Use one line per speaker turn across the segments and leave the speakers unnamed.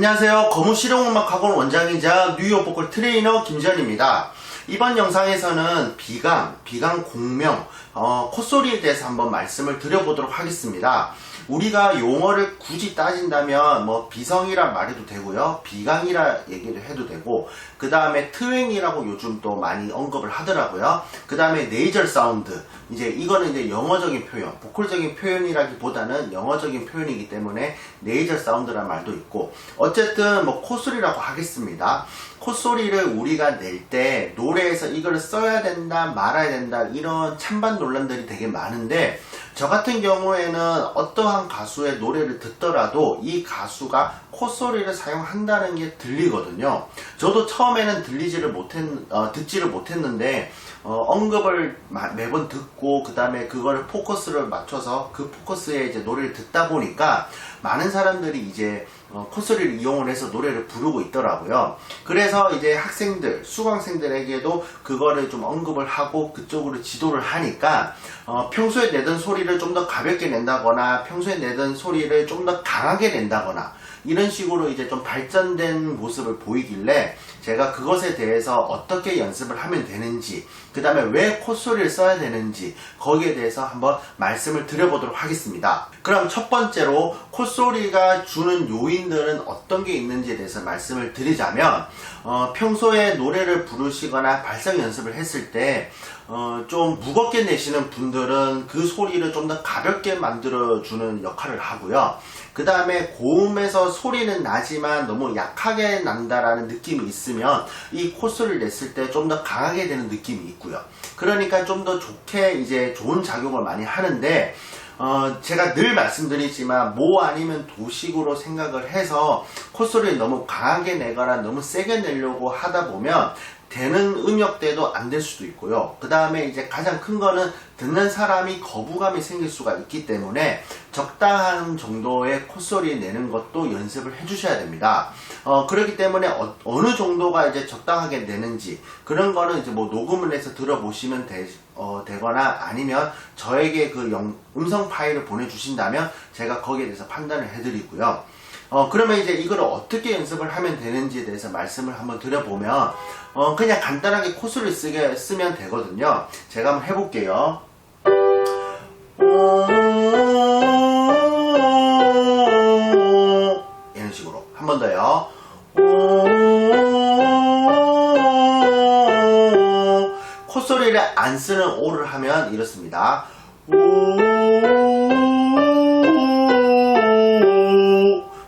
안녕하세요. 거무 실용음악학원 원장이자 뉴욕 보컬 트레이너 김전입니다. 이번 영상에서는 비강, 비강 공명, 어, 콧소리에 대해서 한번 말씀을 드려보도록 하겠습니다. 우리가 용어를 굳이 따진다면 뭐 비성이라 말해도 되고요. 비강이라 얘기를 해도 되고 그 다음에 트웬이라고 요즘 또 많이 언급을 하더라고요. 그 다음에 네이절 사운드 이제 이거는 이제 영어적인 표현, 보컬적인 표현이라기보다는 영어적인 표현이기 때문에 네이절 사운드란 말도 있고 어쨌든 뭐 콧소리라고 하겠습니다. 콧소리를 우리가 낼 때 노래에서 이걸 써야 된다 말아야 된다 이런 찬반 논란들이 되게 많은데 저 같은 경우에는 어떠한 가수의 노래를 듣더라도 이 가수가 콧소리를 사용한다는 게 들리거든요. 저도 처음에는 들리지를 못했, 어, 듣지를 못했는데 어, 언급을 마- 매번 듣고 그 다음에 그거를 포커스를 맞춰서 그 포커스에 이제 노래를 듣다 보니까 많은 사람들이 이제 어, 콧소리를 이용을 해서 노래를 부르고 있더라고요. 그래서 이제 학생들, 수강생들에게도 그거를 좀 언급을 하고 그쪽으로 지도를 하니까 어, 평소에 내던 소리를 좀 더 가볍게 낸다거나 평소에 내던 소리를 좀 더 강하게 낸다거나 이런 식으로 이제 좀 발전된 모습을 보이길래 제가 그것에 대해서 어떻게 연습을 하면 되는지 그 다음에 왜 콧소리를 써야 되는지 거기에 대해서 한번 말씀을 드려보도록 하겠습니다. 그럼 첫 번째로 콧소리가 주는 요인들은 어떤 게 있는지에 대해서 말씀을 드리자면 어, 평소에 노래를 부르시거나 발성 연습을 했을 때 어, 좀 무겁게 내시는 분들은 그 소리를 좀 더 가볍게 만들어주는 역할을 하고요. 그 다음에 고음에서 소리는 나지만 너무 약하게 난다라는 느낌이 있으면 이 콧소리를 냈을 때 좀 더 강하게 되는 느낌이 있고요. 그러니까 좀 더 좋게 이제 좋은 작용을 많이 하는데 어, 제가 늘 말씀드리지만 모 아니면 도식으로 생각을 해서 콧소리를 너무 강하게 내거나 너무 세게 내려고 하다 보면 되는 음역대도 안 될 수도 있고요. 그 다음에 이제 가장 큰 거는 듣는 사람이 거부감이 생길 수가 있기 때문에 적당한 정도의 콧소리 내는 것도 연습을 해주셔야 됩니다. 어, 그렇기 때문에 어, 느 정도가 이제 적당하게 내는지 그런 거는 이제 뭐 녹음을 해서 들어보시면 되, 어, 되거나 아니면 저에게 그 영- 음성 파일을 보내주신다면 제가 거기에 대해서 판단을 해드리고요. 어, 그러면 이제 이걸 어떻게 연습을 하면 되는지에 대해서 말씀을 한번 드려보면, 어, 그냥 간단하게 코스를 쓰게, 쓰면 되거든요. 제가 한번 해볼게요. 이런 식으로. 한 번 더요. 콧소리를 안 쓰는 오를 하면 이렇습니다.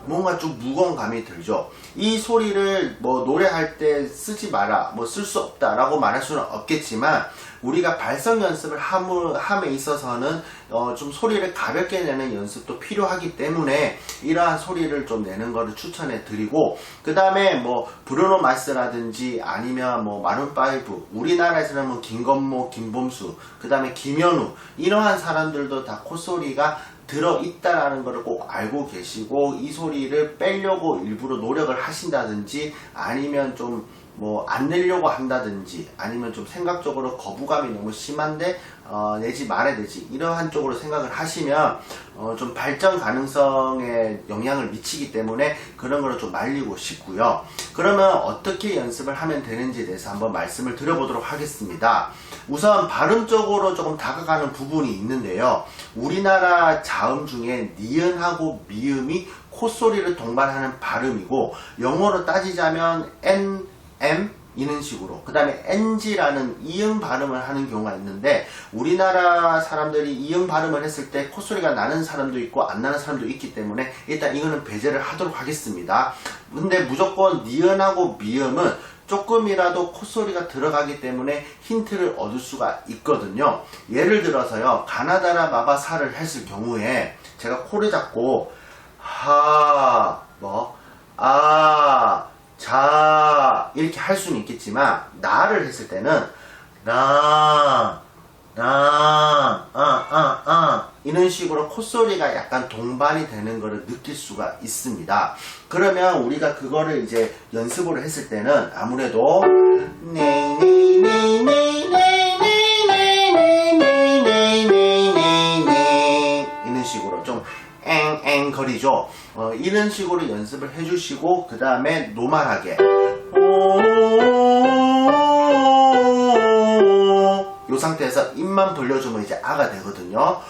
뭔가 좀 무거운 감이 들죠. 이 소리를 뭐 노래할 때 쓰지 마라, 뭐 쓸 수 없다라고 말할 수는 없겠지만 우리가 발성 연습을 함을, 함에 있어서는 어, 좀 소리를 가볍게 내는 연습도 필요하기 때문에 이러한 소리를 좀 내는 거를 추천해 드리고 그 다음에 뭐 브루노 마스라든지 아니면 뭐 마룬 파이브 우리나라에서는 뭐 김건모, 김범수 그 다음에 김현우 이러한 사람들도 다 콧소리가 들어있다라는 것을 꼭 알고 계시고 이 소리를 빼려고 일부러 노력을 하신다든지 아니면 좀 뭐 안 내려고 한다든지 아니면 좀 생각적으로 거부감이 너무 심한데 어, 내지 말아야 되지. 이러한 쪽으로 생각을 하시면 어, 좀 발전 가능성에 영향을 미치기 때문에 그런 거를 좀 말리고 싶고요. 그러면 어떻게 연습을 하면 되는지에 대해서 한번 말씀을 드려보도록 하겠습니다. 우선 발음적으로 조금 다가가는 부분이 있는데요. 우리나라 자음 중에 니은하고 미음이 콧소리를 동반하는 발음이고 영어로 따지자면 N, M 이런 식으로. 그 다음에 NG라는 이응 발음을 하는 경우가 있는데 우리나라 사람들이 이응 발음을 했을 때 콧소리가 나는 사람도 있고 안 나는 사람도 있기 때문에 일단 이거는 배제를 하도록 하겠습니다. 근데 무조건 니은하고 미음은 조금이라도 콧소리가 들어가기 때문에 힌트를 얻을 수가 있거든요. 예를 들어서요. 가나다라 마바사를 했을 경우에 제가 코를 잡고 하, 뭐, 아, 자, 이렇게 할 수는 있겠지만 나를 했을 때는 나나아아 아 이런 식으로 콧소리가 약간 동반이 되는 것을 느낄 수가 있습니다. 그러면 우리가 그거를 이제 연습으로 했을 때는 아무래도 이런 식으로 좀 앵앵 거리죠. 어, 이런 식으로 연습을 해주시고 그 다음에 노멀하게 이 상태에서 입만 벌려주면 이제 아가 되거든요.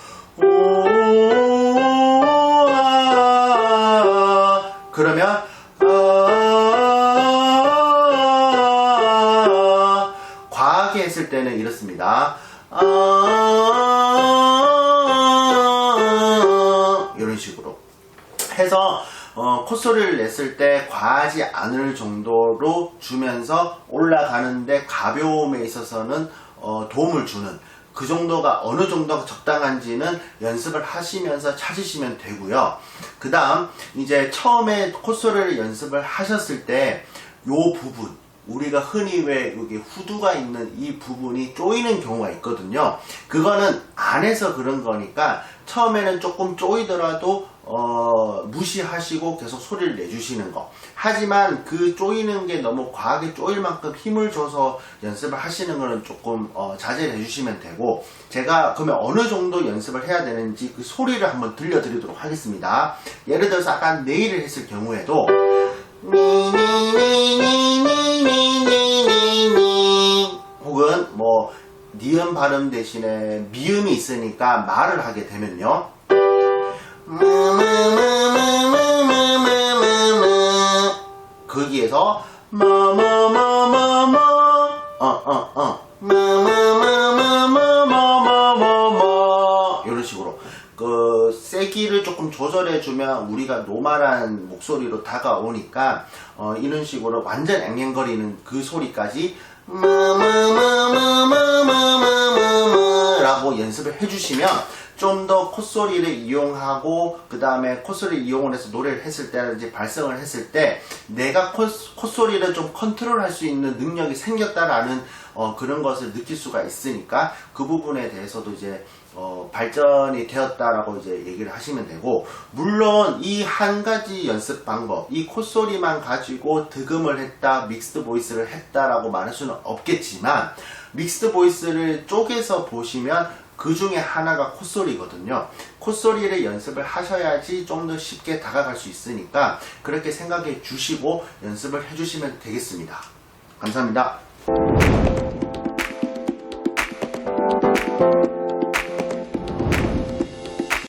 그러면 아, 과하게 했을 때는 이렇습니다. 해서 어, 콧소리를 냈을 때 과하지 않을 정도로 주면서 올라가는데 가벼움에 있어서는 어, 도움을 주는 그 정도가 어느 정도가 적당한지는 연습을 하시면서 찾으시면 되고요. 그 다음 이제 처음에 콧소리를 연습을 하셨을 때 요 부분 우리가 흔히 왜 여기 후두가 있는 이 부분이 쪼이는 경우가 있거든요. 그거는 안에서 그런 거니까 처음에는 조금 쪼이더라도 어, 무시하시고 계속 소리를 내주시는 거. 하지만 그 쪼이는 게 너무 과하게 쪼일 만큼 힘을 줘서 연습을 하시는 거는 조금 어, 자제를 해주시면 되고 제가 그러면 어느 정도 연습을 해야 되는지 그 소리를 한번 들려드리도록 하겠습니다. 예를 들어서 아까 네일을 했을 경우에도 니니니니니 니은 발음 대신에 미음이 있으니까 말을 하게 되면요. 거기에서 마마마마마 어어어 마마마마마마마마 이런 식으로 그 세기를 조금 조절해 주면 우리가 노말한 목소리로 다가오니까 어, 이런 식으로 완전 앵앵거리는 그 소리까지 라고 연습을 해주시면 좀 더 콧소리를 이용하고 그 다음에 콧소리를 이용을 해서 노래를 했을 때라든지 발성을 했을 때 내가 콧, 콧소리를 좀 컨트롤할 수 있는 능력이 생겼다라는 어, 그런 것을 느낄 수가 있으니까 그 부분에 대해서도 이제 어, 발전이 되었다라고 이제 얘기를 하시면 되고 물론 이 한 가지 연습 방법 이 콧소리만 가지고 득음을 했다 믹스드 보이스를 했다라고 말할 수는 없겠지만 믹스드 보이스를 쪼개서 보시면 그 중에 하나가 콧소리거든요. 콧소리를 연습을 하셔야지 좀 더 쉽게 다가갈 수 있으니까 그렇게 생각해 주시고 연습을 해 주시면 되겠습니다. 감사합니다.